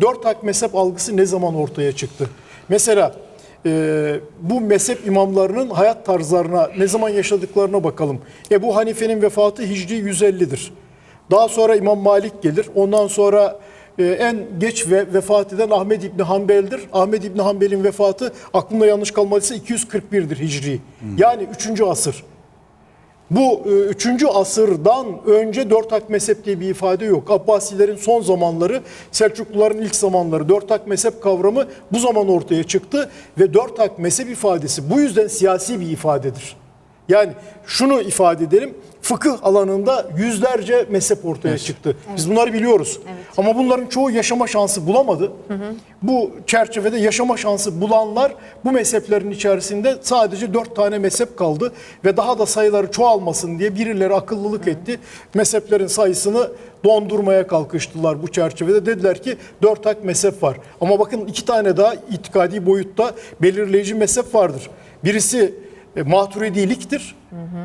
Dört hak mezhep algısı ne zaman ortaya çıktı? Mesela e, bu mezhep imamlarının hayat tarzlarına ne zaman yaşadıklarına bakalım. Ebu Hanife'nin vefatı Hicri 150'dir. Daha sonra İmam Malik gelir. Ondan sonra e, en geç ve vefat eden Ahmed İbni Hanbel'dir. Ahmed İbni Hanbel'in vefatı aklımda yanlış kalmadıysa 241'dir Hicri. Yani 3. asır. Bu 3. asırdan önce dört hak mezhep diye bir ifade yok. Abbasilerin son zamanları, Selçukluların ilk zamanları dört hak mezhep kavramı bu zaman ortaya çıktı ve dört hak mezhep ifadesi bu yüzden siyasi bir ifadedir. Yani şunu ifade edelim, fıkıh alanında yüzlerce mezhep ortaya çıktı. Biz bunları biliyoruz. Ama bunların çoğu yaşama şansı bulamadı. Bu çerçevede yaşama şansı bulanlar bu mezheplerin içerisinde sadece dört tane mezhep kaldı ve daha da sayıları çoğalmasın diye birileri akıllılık etti. Mezheplerin sayısını dondurmaya kalkıştılar bu çerçevede. Dediler ki dört hak mezhep var. Ama bakın iki tane daha itikadi boyutta belirleyici mezhep vardır. Birisi e, maturidiliktir.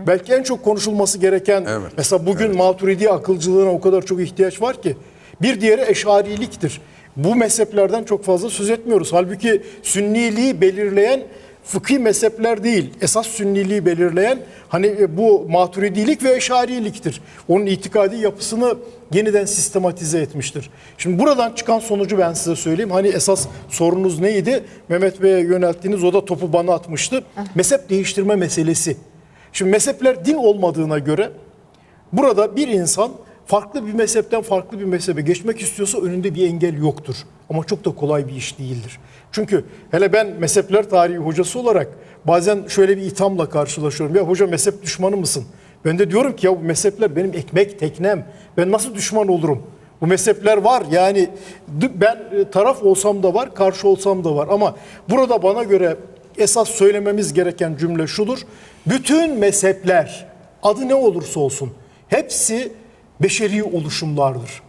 Belki en çok konuşulması gereken Evet, mesela bugün maturidi akılcılığına o kadar çok ihtiyaç var ki. Bir diğeri eşariliktir. Bu mezheplerden çok fazla söz etmiyoruz. Halbuki sünniliği belirleyen fıkhi mezhepler değil. Esas sünniliği belirleyen hani e, bu maturidilik ve eşariliktir. Onun itikadi yapısını yeniden sistematize etmiştir. Şimdi buradan çıkan sonucu ben size söyleyeyim. Hani esas sorunuz neydi? Mehmet Bey'e yönelttiğiniz o da topu bana atmıştı. Mezhep değiştirme meselesi. Şimdi mezhepler din olmadığına göre burada bir insan farklı bir mezhepten farklı bir mezhebe geçmek istiyorsa önünde bir engel yoktur. Ama çok da kolay bir iş değildir. Çünkü hele ben mezhepler tarihi hocası olarak bazen şöyle bir ithamla karşılaşıyorum. Ya hoca mezhep düşmanı mısın? Ben de diyorum ki ya bu mezhepler benim ekmek teknem. Ben nasıl düşman olurum? Bu mezhepler var yani ben e, taraf olsam da var, karşı olsam da var. Ama burada bana göre esas söylememiz gereken cümle şudur. Bütün mezhepler adı ne olursa olsun hepsi beşeri oluşumlardır.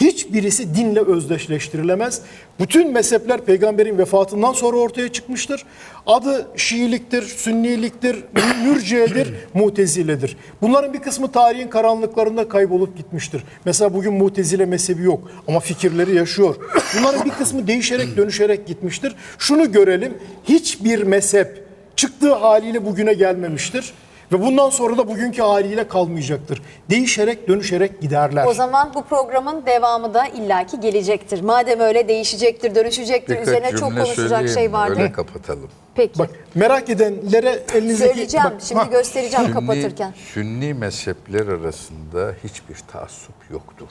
Hiçbirisi dinle özdeşleştirilemez. Bütün mezhepler peygamberin vefatından sonra ortaya çıkmıştır. Adı Şiiliktir, Sünniliktir, Mürciyedir, Muteziledir. Bunların bir kısmı tarihin karanlıklarında kaybolup gitmiştir. Mesela bugün Mutezile mezhebi yok ama fikirleri yaşıyor. Bunların bir kısmı değişerek dönüşerek gitmiştir. Şunu görelim, hiçbir mezhep çıktığı haliyle bugüne gelmemiştir. Ve bundan sonra da bugünkü haliyle kalmayacaktır. Değişerek dönüşerek giderler. O zaman bu programın devamı da illaki gelecektir. Madem öyle değişecektir, dönüşecektir, Birkaç üzerine çok konuşacak şey vardır. Öyle kapatalım. Peki. Bak merak edenlere elinizdeki... Söyleyeceğim, bak, şimdi ha, göstereceğim kapatırken. Sünni mezhepler arasında hiçbir taassup yoktur.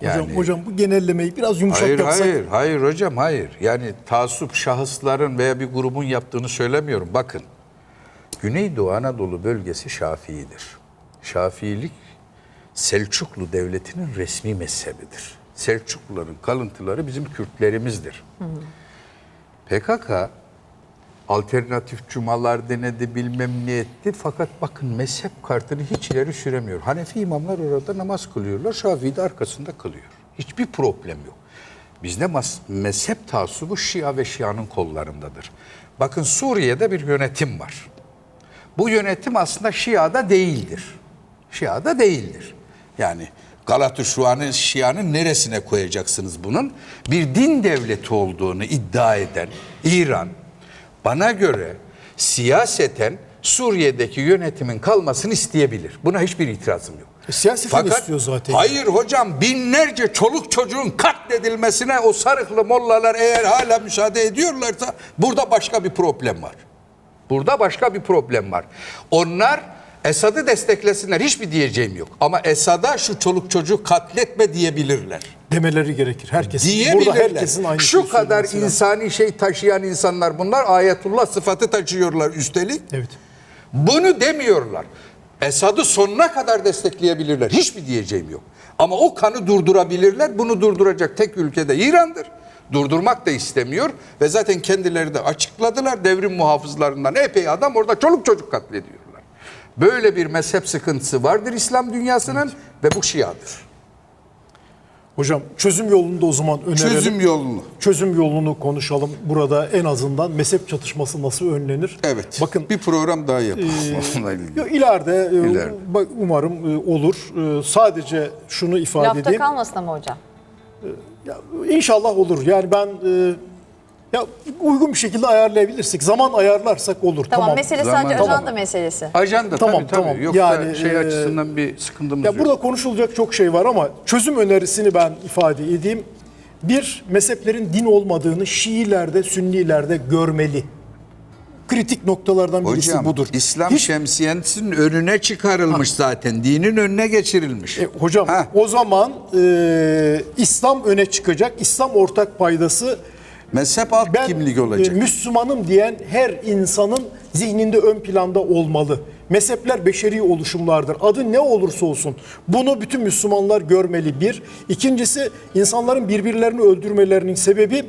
Hocam, hocam bu genellemeyi biraz yumuşak Hayır yapsak. hayır hayır hocam hayır. Yani taassup şahısların veya bir grubun yaptığını söylemiyorum. Bakın Güneydoğu Anadolu bölgesi Şafii'dir. Şafiilik Selçuklu Devleti'nin resmi mezhebidir. Selçukluların kalıntıları bizim Kürtlerimizdir. PKK alternatif cumalar denedi bilmem ne etti. Fakat bakın mezhep kartını hiç ileri süremiyor. Hanefi imamlar orada namaz kılıyorlar. Şafii de arkasında kılıyor. Hiçbir problem yok. Bizde mezhep taassubu Şia ve Şia'nın kollarındadır. Bakın Suriye'de bir yönetim var. Bu yönetim aslında Şia'da değildir. Şia'da değildir. Yani Galata Şua'nın Şia'nın neresine koyacaksınız bunun? Bir din devleti olduğunu iddia eden İran bana göre siyaseten Suriye'deki yönetimin kalmasını isteyebilir. Buna hiçbir itirazım yok. E, siyaseten istiyor zaten. Hayır hocam binlerce çoluk çocuğun katledilmesine o sarıklı mollalar eğer hala müsaade ediyorlarsa burada başka bir problem var. Burada başka bir problem var. Onlar Esad'ı desteklesinler hiçbir diyeceğim yok. Ama Esad'a şu çoluk çocuğu katletme diyebilirler. Demeleri gerekir. Herkesin. Burada Diyebilirler. herkesin aynı Şu kadar insani şey taşıyan insanlar bunlar ayetullah sıfatı taşıyorlar üstelik. Evet. Bunu demiyorlar. Esad'ı sonuna kadar destekleyebilirler. Hiçbir diyeceğim yok. Ama o kanı durdurabilirler. Bunu durduracak tek ülke de İran'dır. Durdurmak da istemiyor ve zaten kendileri de açıkladılar. Devrim muhafızlarından epey adam orada çoluk çocuk katlediyorlar. Böyle bir mezhep sıkıntısı vardır İslam dünyasının ve bu Şia'dır. Hocam çözüm yolunu da o zaman önerelim. Çözüm yolunu. Çözüm yolunu konuşalım. Burada en azından mezhep çatışması nasıl önlenir? Evet. Bakın bir program daha yapalım onunla ilgili. Yo, ileride, e, İleride. umarım e, olur. E, Sadece şunu ifade Lafta edeyim. kalmasın ama hocam. Ya, inşallah olur. Yani ben e, ya uygun bir şekilde ayarlayabilirsek, zaman ayarlarsak olur. Tamam, Tamam. mesele Zaman- sadece Tamam. ajanda meselesi. Ajanda Tamam, tabii tabii. tamam. Yoksa Yani, şey e, açısından bir sıkıntımız Ya yok. burada konuşulacak çok şey var ama çözüm önerisini ben ifade edeyim. Bir, mezheplerin din olmadığını Şiilerde, Sünnilerde görmeli. Kritik noktalardan birisi Hocam budur. İslam Hiç- şemsiyesinin önüne çıkarılmış zaten. Dinin önüne geçirilmiş. E, hocam Ha. o zaman e, İslam öne çıkacak. İslam ortak paydası Mezhep alt ben kimlik olacak. e, Müslümanım diyen her insanın zihninde ön planda olmalı. Mezhepler beşeri oluşumlardır. Adı ne olursa olsun. Bunu bütün Müslümanlar görmeli bir. İkincisi insanların birbirlerini öldürmelerinin sebebi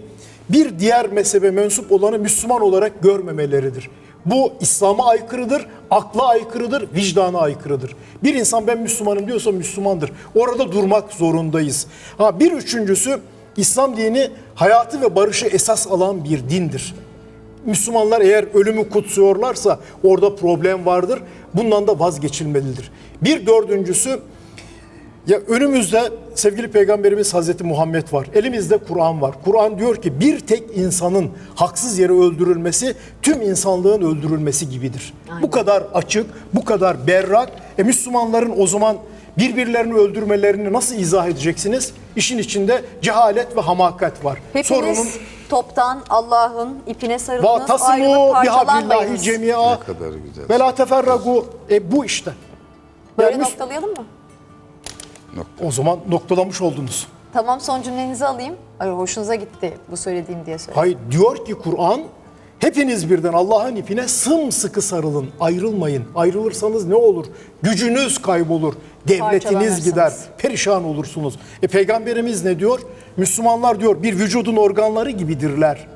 bir diğer mezhebe mensup olanı Müslüman olarak görmemeleridir. Bu İslam'a aykırıdır, akla aykırıdır, vicdana aykırıdır. Bir insan ben Müslümanım diyorsa Müslümandır. Orada durmak zorundayız. Ha bir üçüncüsü İslam dini hayatı ve barışı esas alan bir dindir. Müslümanlar eğer ölümü kutsuyorlarsa orada problem vardır. Bundan da vazgeçilmelidir. Bir dördüncüsü ya önümüzde sevgili peygamberimiz Hazreti Muhammed var. Elimizde Kur'an var. Kur'an diyor ki bir tek insanın haksız yere öldürülmesi tüm insanlığın öldürülmesi gibidir. Bu kadar açık, bu kadar berrak. E Müslümanların o zaman birbirlerini öldürmelerini nasıl izah edeceksiniz? İşin içinde cehalet ve hamakat var. Hepiniz toptan Allah'ın ipine Va sarıldınız, tasimu ayrılıp bihablillahi parçalanmayınız. cemia Ne kadar güzel. ve la teferragu. E bu işte. Böyle Yani noktalayalım mı? O zaman noktalamış oldunuz. Tamam son cümlenizi alayım. Ay, hoşunuza gitti bu söylediğim diye söyledim. Hayır diyor ki Kur'an hepiniz birden Allah'ın ipine sımsıkı sarılın, ayrılmayın. Ayrılırsanız ne olur? Gücünüz kaybolur, devletiniz gider, perişan olursunuz. E peygamberimiz ne diyor? Müslümanlar diyor bir vücudun organları gibidirler.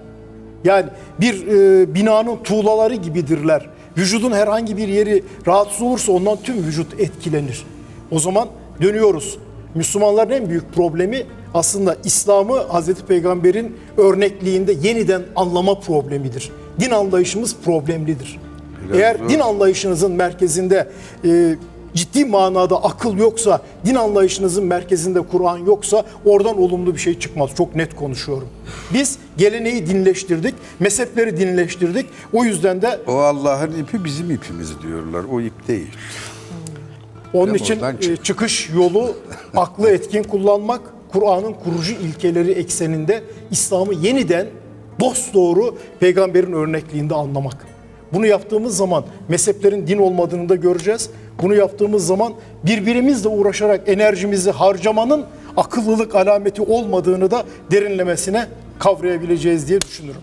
Yani bir e, binanın tuğlaları gibidirler. Vücudun herhangi bir yeri rahatsız olursa ondan tüm vücut etkilenir. O zaman dönüyoruz. Müslümanların en büyük problemi aslında İslam'ı Hazreti Peygamber'in örnekliğinde yeniden anlama problemidir. Din anlayışımız problemlidir. Biraz Eğer zor. din anlayışınızın merkezinde e, ciddi manada akıl yoksa, din anlayışınızın merkezinde Kur'an yoksa oradan olumlu bir şey çıkmaz. Çok net konuşuyorum. Biz geleneği dinleştirdik, mezhepleri dinleştirdik. O yüzden de O Allah'ın ipi bizim ipimiz diyorlar. O ip değil. Onun için oradan e, çık. çıkış yolu aklı etkin kullanmak, Kur'an'ın kurucu ilkeleri ekseninde İslam'ı yeniden dosdoğru peygamberin örnekliğinde anlamak. Bunu yaptığımız zaman mezheplerin din olmadığını da göreceğiz. Bunu yaptığımız zaman birbirimizle uğraşarak enerjimizi harcamanın akıllılık alameti olmadığını da derinlemesine kavrayabileceğiz diye düşünüyorum.